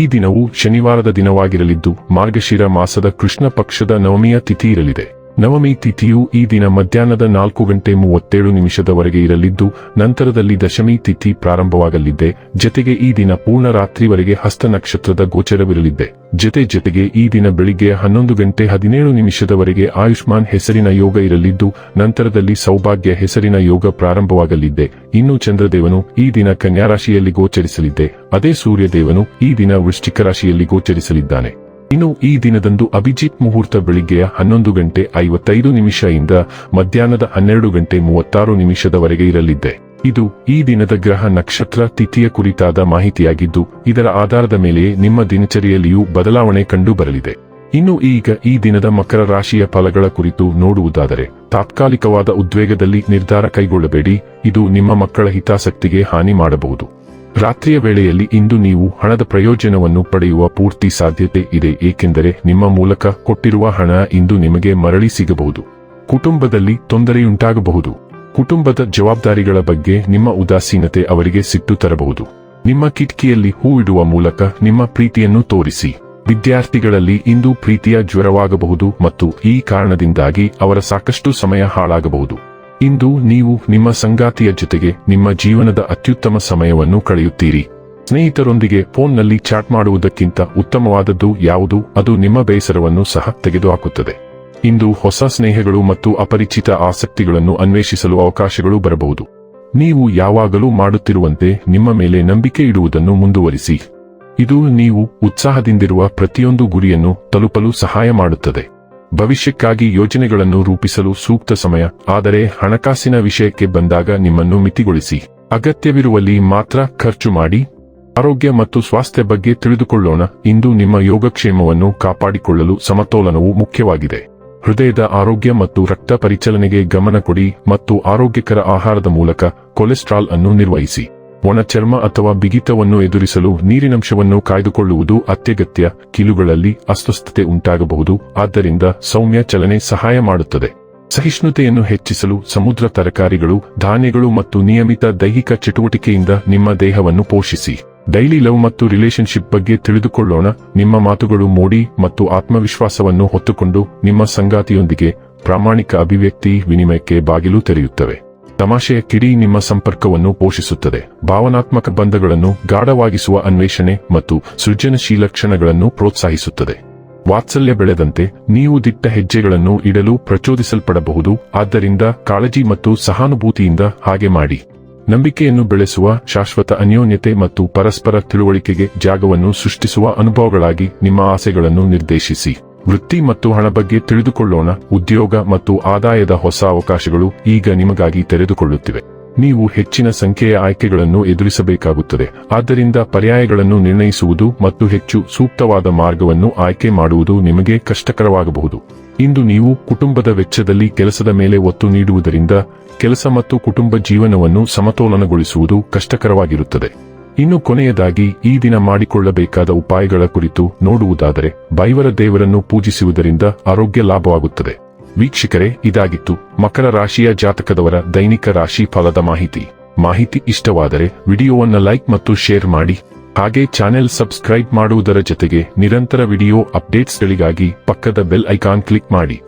ಈ ದಿನವು ಶನಿವಾರದ ದಿನವಾಗಿರಲಿದ್ದು ಮಾರ್ಗಶಿರ ಮಾಸದ ಕೃಷ್ಣ ಪಕ್ಷದ ನವಮಿಯ ತಿಥಿ ಇರಲಿದೆ. ನವಮಿ ತಿಥಿಯು ಈ ದಿನ ಮಧ್ಯಾಹ್ನದ ನಾಲ್ಕು ಗಂಟೆ ಮೂವತ್ತೇಳು ನಿಮಿಷದವರೆಗೆ ಇರಲಿದ್ದು, ನಂತರದಲ್ಲಿ ದಶಮಿ ತಿಥಿ ಪ್ರಾರಂಭವಾಗಲಿದೆ. ಜತೆಗೆ ಈ ದಿನ ಪೂರ್ಣ ರಾತ್ರಿವರೆಗೆ ಹಸ್ತ ನಕ್ಷತ್ರದ ಗೋಚರವಿರಲಿದೆ. ಜತೆ ಜತೆಗೆ ಈ ದಿನ ಬೆಳಿಗ್ಗೆ ಹನ್ನೊಂದು ಗಂಟೆ ಹದಿನೇಳು ನಿಮಿಷದವರೆಗೆ ಆಯುಷ್ಮಾನ್ ಹೆಸರಿನ ಯೋಗ ಇರಲಿದ್ದು, ನಂತರದಲ್ಲಿ ಸೌಭಾಗ್ಯ ಹೆಸರಿನ ಯೋಗ ಪ್ರಾರಂಭವಾಗಲಿದೆ. ಇನ್ನು ಚಂದ್ರದೇವನು ಈ ದಿನ ಕನ್ಯಾರಾಶಿಯಲ್ಲಿ ಗೋಚರಿಸಲಿದ್ದೆ ಗೋಚರಿಸಲಿದೆ. ಅದೇ ಸೂರ್ಯದೇವನು ಈ ದಿನ ವೃಶ್ಚಿಕ ರಾಶಿಯಲ್ಲಿ ಗೋಚರಿಸಲಿದ್ದಾನೆ. ಇನ್ನು ಈ ದಿನದಂದು ಅಭಿಜಿತ್ ಮುಹೂರ್ತ ಬೆಳಿಗ್ಗೆಯ ಹನ್ನೊಂದು ಗಂಟೆ ಐವತ್ತೈದು ನಿಮಿಷದಿಂದ ಮಧ್ಯಾಹ್ನದ ಹನ್ನೆರಡು ಗಂಟೆ ಮೂವತ್ತಾರು ನಿಮಿಷದವರೆಗೆ ಇರಲಿದೆ. ಇದು ಈ ದಿನದ ಗ್ರಹ ನಕ್ಷತ್ರ ತಿಥಿಯ ಕುರಿತಾದ ಮಾಹಿತಿಯಾಗಿದ್ದು, ಇದರ ಆಧಾರದ ಮೇಲೆ ನಿಮ್ಮ ದಿನಚರಿಯಲ್ಲಿಯೂ ಬದಲಾವಣೆ ಕಂಡು ಬರಲಿದೆ ಇನ್ನು ಈಗ ಈ ದಿನದ ಮಕರ ರಾಶಿಯ ಫಲಗಳ ಕುರಿತು ನೋಡುವುದಾದರೆ, ತಾತ್ಕಾಲಿಕವಾದ ಉದ್ವೇಗದಲ್ಲಿ ನಿರ್ಧಾರ ಕೈಗೊಳ್ಳಬೇಡಿ. ಇದು ನಿಮ್ಮ ಮಕ್ಕಳ ಹಿತಾಸಕ್ತಿಗೆ ಹಾನಿ ಮಾಡಬಹುದು. ರಾತ್ರಿಯ ವೇಳೆಯಲ್ಲಿ ಇಂದು ನೀವು ಹಣದ ಪ್ರಯೋಜನವನ್ನು ಪಡೆಯುವ ಪೂರ್ತಿ ಸಾಧ್ಯತೆ ಇದೆ, ಏಕೆಂದರೆ ನಿಮ್ಮ ಮೂಲಕ ಕೊಟ್ಟಿರುವ ಹಣ ಇಂದು ನಿಮಗೆ ಮರಳಿ ಸಿಗಬಹುದು. ಕುಟುಂಬದಲ್ಲಿ ತೊಂದರೆಯುಂಟಾಗಬಹುದು. ಕುಟುಂಬದ ಜವಾಬ್ದಾರಿಗಳ ಬಗ್ಗೆ ನಿಮ್ಮ ಉದಾಸೀನತೆ ಅವರಿಗೆ ಸಿಟ್ಟು ತರಬಹುದು. ನಿಮ್ಮ ಕಿಟಕಿಯಲ್ಲಿ ಹೂ ಇಡುವ ಮೂಲಕ ನಿಮ್ಮ ಪ್ರೀತಿಯನ್ನು ತೋರಿಸಿ. ವಿದ್ಯಾರ್ಥಿಗಳಲ್ಲಿ ಇಂದು ಪ್ರೀತಿಯ ಜ್ವರವಾಗಬಹುದು ಮತ್ತು ಈ ಕಾರಣದಿಂದಾಗಿ ಅವರ ಸಾಕಷ್ಟು ಸಮಯ ಹಾಳಾಗಬಹುದು. ಇಂದು ನೀವು ನಿಮ್ಮ ಸಂಗಾತಿಯ ಜೊತೆಗೆ ನಿಮ್ಮ ಜೀವನದ ಅತ್ಯುತ್ತಮ ಸಮಯವನ್ನು ಕಳೆಯುತ್ತೀರಿ. ಸ್ನೇಹಿತರೊಂದಿಗೆ ಫೋನ್ನಲ್ಲಿ ಚಾಟ್ ಮಾಡುವುದಕ್ಕಿಂತ ಉತ್ತಮವಾದದ್ದು ಯಾವುದು? ಅದು ನಿಮ್ಮ ಬೇಸರವನ್ನು ಸಹ ತೆಗೆದುಹಾಕುತ್ತದೆ. ಇಂದು ಹೊಸ ಸ್ನೇಹಗಳು ಮತ್ತು ಅಪರಿಚಿತ ಆಸಕ್ತಿಗಳನ್ನು ಅನ್ವೇಷಿಸಲು ಅವಕಾಶಗಳು ಬರಬಹುದು. ನೀವು ಯಾವಾಗಲೂ ಮಾಡುತ್ತಿರುವಂತೆ ನಿಮ್ಮ ಮೇಲೆ ನಂಬಿಕೆ ಇಡುವುದನ್ನು ಮುಂದುವರಿಸಿ. ಇದು ನೀವು ಉತ್ಸಾಹದಿಂದಿರುವ ಪ್ರತಿಯೊಂದು ಗುರಿಯನ್ನು ತಲುಪಲು ಸಹಾಯ ಮಾಡುತ್ತದೆ. ಭವಿಷ್ಯಕ್ಕಾಗಿ ಯೋಜನೆಗಳನ್ನು ರೂಪಿಸಲು ಸೂಕ್ತ ಸಮಯ. ಆದರೆ ಹಣಕಾಸಿನ ವಿಷಯಕ್ಕೆ ಬಂದಾಗ ನಿಮ್ಮನ್ನು ಮಿತಿಗೊಳಿಸಿ. ಅಗತ್ಯವಿರುವಲ್ಲಿ ಮಾತ್ರ ಖರ್ಚು ಮಾಡಿ. ಆರೋಗ್ಯ ಮತ್ತು ಸ್ವಾಸ್ಥ್ಯ ಬಗ್ಗೆ ತಿಳಿದುಕೊಳ್ಳೋಣ. ಇಂದು ನಿಮ್ಮ ಯೋಗಕ್ಷೇಮವನ್ನು ಕಾಪಾಡಿಕೊಳ್ಳಲು ಸಮತೋಲನವು ಮುಖ್ಯವಾಗಿದೆ. ಹೃದಯದ ಆರೋಗ್ಯ ಮತ್ತು ರಕ್ತ ಪರಿಚಲನೆಗೆ ಗಮನ ಕೊಡಿ ಮತ್ತು ಆರೋಗ್ಯಕರ ಆಹಾರದ ಮೂಲಕ ಕೊಲೆಸ್ಟ್ರಾಲ್ ಅನ್ನು ನಿರ್ವಹಿಸಿ. ಒಣ ಚರ್ಮ ಅಥವಾ ಬಿಗಿತವನ್ನು ಎದುರಿಸಲು ನೀರಿನಂಶವನ್ನು ಕಾಯ್ದುಕೊಳ್ಳುವುದು ಅತ್ಯಗತ್ಯ. ಕಿಲುಗಳಲ್ಲಿ ಅಸ್ವಸ್ಥತೆ ಉಂಟಾಗಬಹುದು. ಆದ್ದರಿಂದ ಸೌಮ್ಯ ಚಲನೆ ಸಹಾಯ ಮಾಡುತ್ತದೆ. ಸಹಿಷ್ಣುತೆಯನ್ನು ಹೆಚ್ಚಿಸಲು ಸಮುದ್ರ ತರಕಾರಿಗಳು, ಧಾನ್ಯಗಳು ಮತ್ತು ನಿಯಮಿತ ದೈಹಿಕ ಚಟುವಟಿಕೆಯಿಂದ ನಿಮ್ಮ ದೇಹವನ್ನು ಪೋಷಿಸಿ. ಡೈಲಿ ಲವ್ ಮತ್ತು ರಿಲೇಶನ್ಶಿಪ್ ಬಗ್ಗೆ ತಿಳಿದುಕೊಳ್ಳೋಣ. ನಿಮ್ಮ ಮಾತುಗಳು ಮೋಡಿ ಮತ್ತು ಆತ್ಮವಿಶ್ವಾಸವನ್ನು ಹೊತ್ತುಕೊಂಡು ನಿಮ್ಮ ಸಂಗಾತಿಯೊಂದಿಗೆ ಪ್ರಾಮಾಣಿಕ ಅಭಿವ್ಯಕ್ತಿ ವಿನಿಮಯಕ್ಕೆ ಬಾಗಿಲು ತೆರೆಯುತ್ತವೆ. ತಮಾಷೆಯ ಕಿಡಿ ನಿಮ್ಮ ಸಂಪರ್ಕವನ್ನು ಪೋಷಿಸುತ್ತದೆ. ಭಾವನಾತ್ಮಕ ಬಂಧಗಳನ್ನು ಗಾಢವಾಗಿಸುವ ಅನ್ವೇಷಣೆ ಮತ್ತು ಸೃಜನಶೀಲ ಕ್ಷಣಗಳನ್ನು ಪ್ರೋತ್ಸಾಹಿಸುತ್ತದೆ. ವಾತ್ಸಲ್ಯ ಬೆಳೆದಂತೆ ನೀವು ದಿಟ್ಟ ಹೆಜ್ಜೆಗಳನ್ನು ಇಡಲು ಪ್ರಚೋದಿಸಲ್ಪಡಬಹುದು. ಆದ್ದರಿಂದ ಕಾಳಜಿ ಮತ್ತು ಸಹಾನುಭೂತಿಯಿಂದ ಹಾಗೆ ಮಾಡಿ. ನಂಬಿಕೆಯನ್ನು ಬೆಳೆಸುವ ಶಾಶ್ವತ ಅನ್ಯೋನ್ಯತೆ ಮತ್ತು ಪರಸ್ಪರ ತಿಳುವಳಿಕೆಗೆ ಜಾಗವನ್ನು ಸೃಷ್ಟಿಸುವ ಅನುಭವಗಳಾಗಿ ನಿಮ್ಮ ಆಸೆಗಳನ್ನು ನಿರ್ದೇಶಿಸಿ. ವೃತ್ತಿ ಮತ್ತು ಹಣ ಬಗ್ಗೆ ತಿಳಿದುಕೊಳ್ಳೋಣ. ಉದ್ಯೋಗ ಮತ್ತು ಆದಾಯದ ಹೊಸ ಅವಕಾಶಗಳು ಈಗ ನಿಮಗಾಗಿ ತೆರೆದುಕೊಳ್ಳುತ್ತಿವೆ. ನೀವು ಹೆಚ್ಚಿನ ಸಂಖ್ಯೆಯ ಆಯ್ಕೆಗಳನ್ನು ಎದುರಿಸಬೇಕಾಗುತ್ತದೆ. ಆದ್ದರಿಂದ ಪರ್ಯಾಯಗಳನ್ನು ನಿರ್ಣಯಿಸುವುದು ಮತ್ತು ಹೆಚ್ಚು ಸೂಕ್ತವಾದ ಮಾರ್ಗವನ್ನು ಆಯ್ಕೆ ಮಾಡುವುದು ನಿಮಗೆ ಕಷ್ಟಕರವಾಗಬಹುದು. ಇಂದು ನೀವು ಕುಟುಂಬದ ವೆಚ್ಚದಲ್ಲಿ ಕೆಲಸದ ಮೇಲೆ ಒತ್ತು ನೀಡುವುದರಿಂದ, ಕೆಲಸ ಮತ್ತು ಕುಟುಂಬ ಜೀವನವನ್ನು ಸಮತೋಲನಗೊಳಿಸುವುದು ಕಷ್ಟಕರವಾಗಿರುತ್ತದೆ. ಇನ್ನು ಕೊನೆಯದಾಗಿ ಈ ದಿನ ಮಾಡಿಕೊಳ್ಳಬೇಕಾದ ಉಪಾಯಗಳ ಕುರಿತು ನೋಡುವುದಾದರೆ ಬೈವರ ದೇವರನ್ನು ಪೂಜಿಸುವುದರಿಂದ ಆರೋಗ್ಯ ಲಾಭವಾಗುತ್ತದೆ. ವೀಕ್ಷಕರೇ, ಇದಾಗಿತ್ತು ಮಕರ ರಾಶಿಯ ಜಾತಕದವರ ದೈನಿಕ ರಾಶಿ ಫಲದ ಮಾಹಿತಿ. ಮಾಹಿತಿ ಇಷ್ಟವಾದರೆ ವಿಡಿಯೋವನ್ನ ಲೈಕ್ ಮತ್ತು ಶೇರ್ ಮಾಡಿ. ಹಾಗೆ ಚಾನೆಲ್ ಸಬ್ಸ್ಕ್ರೈಬ್ ಮಾಡುವುದರ ಜೊತೆಗೆ ನಿರಂತರ ವಿಡಿಯೋ ಅಪ್ಡೇಟ್ಸ್ಗಳಿಗಾಗಿ ಪಕ್ಕದ ಬೆಲ್ ಐಕಾನ್ ಕ್ಲಿಕ್ ಮಾಡಿ.